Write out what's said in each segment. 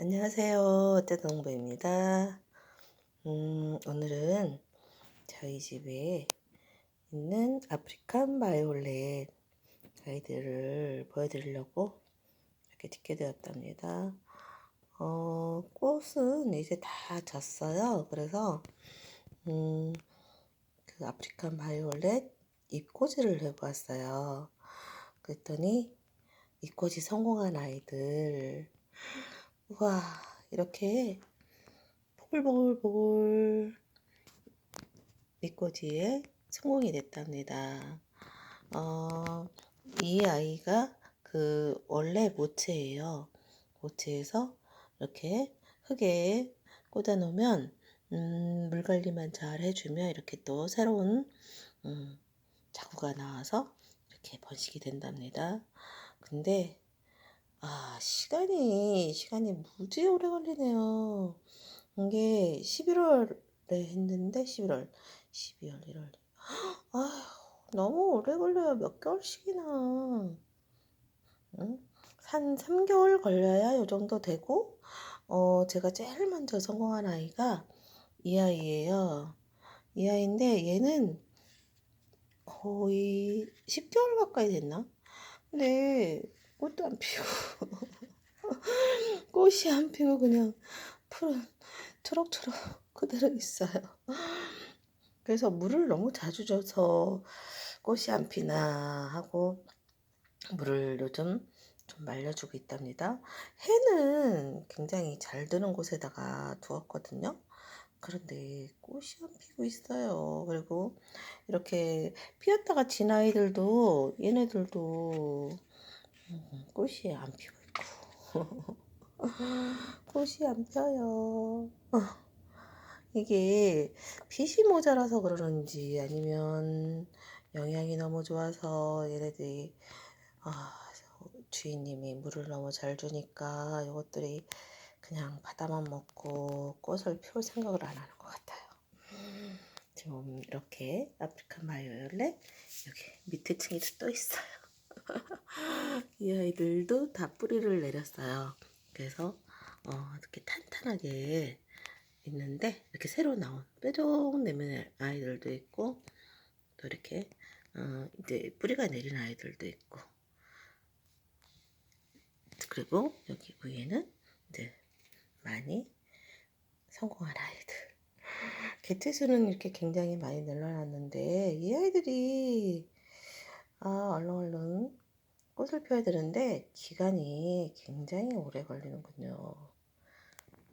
안녕하세요. 떼동부입니다. 음, 오늘은 저희 집에 있는 아프리칸 바이올렛 아이들을 보여드리려고 이렇게 찍게 되었답니다. 어, 꽃은 이제 다 졌어요. 그래서, 음, 그 아프리칸 바이올렛 잎꽂이를 해보았어요. 그랬더니 잎꽂이 성공한 아이들 우 와, 이렇게 보글보글보글 미꾸지에 성공이 됐답니다. 어, 이 아이가 그 원래 모체예요. 모체에서 이렇게 흙에 꽂아 놓으면 음, 물 관리만 잘 해주면 이렇게 또 새로운 음, 자구가 나와서 이렇게 번식이 된답니다. 근데 아, 시간이, 시간이 무지 오래 걸리네요. 이게 11월에 했는데, 11월, 12월, 1월. 아휴, 너무 오래 걸려요. 몇 개월씩이나. 응? 한 3개월 걸려야 요 정도 되고, 어, 제가 제일 먼저 성공한 아이가 이 아이예요. 이 아이인데, 얘는 거의 10개월 가까이 됐나? 근데, 꽃도 안 피고 꽃이 안 피고 그냥 푸른 초록초록 그대로 있어요. 그래서 물을 너무 자주 줘서 꽃이 안 피나 하고 물을 요즘 좀 말려주고 있답니다. 해는 굉장히 잘 드는 곳에다가 두었거든요. 그런데 꽃이 안 피고 있어요. 그리고 이렇게 피었다가 진 아이들도 얘네들도 음, 꽃이 안 피고 있고 꽃이 안 펴요. 이게 빛이 모자라서 그러는지 아니면 영양이 너무 좋아서 얘네들이 아, 주인님이 물을 너무 잘 주니까 이것들이 그냥 바다만 먹고 꽃을 피울 생각을 안 하는 것 같아요. 지금 이렇게 아프리칸 바이올렛 여기 밑에 층이 또 있어요. 이 아이들도 다 뿌리를 내렸어요. 그래서 어, 이렇게 탄탄하게 있는데 이렇게 새로 나온 뾰족 내면 아이들도 있고 또 이렇게 어, 이제 뿌리가 내린 아이들도 있고 그리고 여기 위에는 이제 많이 성공한 아이들 개체수는 이렇게 굉장히 많이 늘어났는데 이 아이들이 아 얼른 꽃을 펴야 되는데 기간이 굉장히 오래 걸리는군요.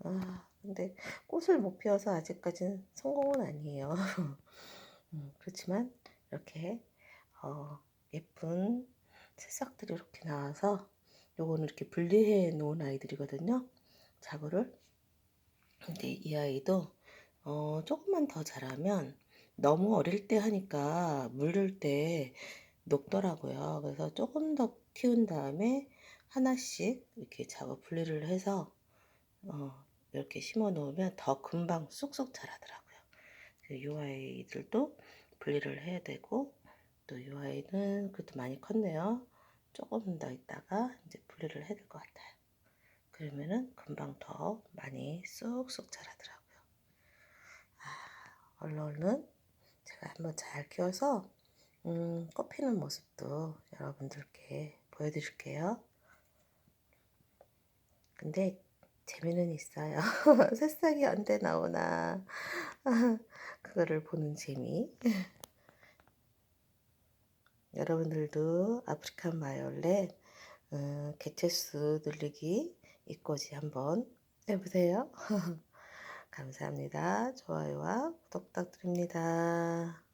아, 근데 꽃을 못 피워서 아직까지는 성공은 아니에요. 음, 그렇지만 이렇게 어, 예쁜 새싹들이 이렇게 나와서 요거는 이렇게 분리해 놓은 아이들이거든요. 자구를. 근데 이 아이도 어, 조금만 더 자라면 너무 어릴 때 하니까 물릴 때 녹더라고요. 그래서 조금 더 키운 다음에 하나씩 이렇게 작업 분리를 해서 어, 이렇게 심어 놓으면 더 금방 쑥쑥 자라더라고요. 이 아이들도 분리를 해야 되고 또 이 아이는 그래도 많이 컸네요. 조금 더 있다가 이제 분리를 해야 될 것 같아요. 그러면은 금방 더 많이 쑥쑥 자라더라고요. 아, 얼른 얼른 제가 한번 잘 키워서 음, 꽃피는 모습도 여러분들께 보여드릴게요. 근데 재미는 있어요. 새싹이 언제 나오나 그거를 보는 재미. 여러분들도 아프리칸 바이올렛 어, 개체수 늘리기 이꼬지 한번 해보세요. 감사합니다. 좋아요와 구독 부탁드립니다.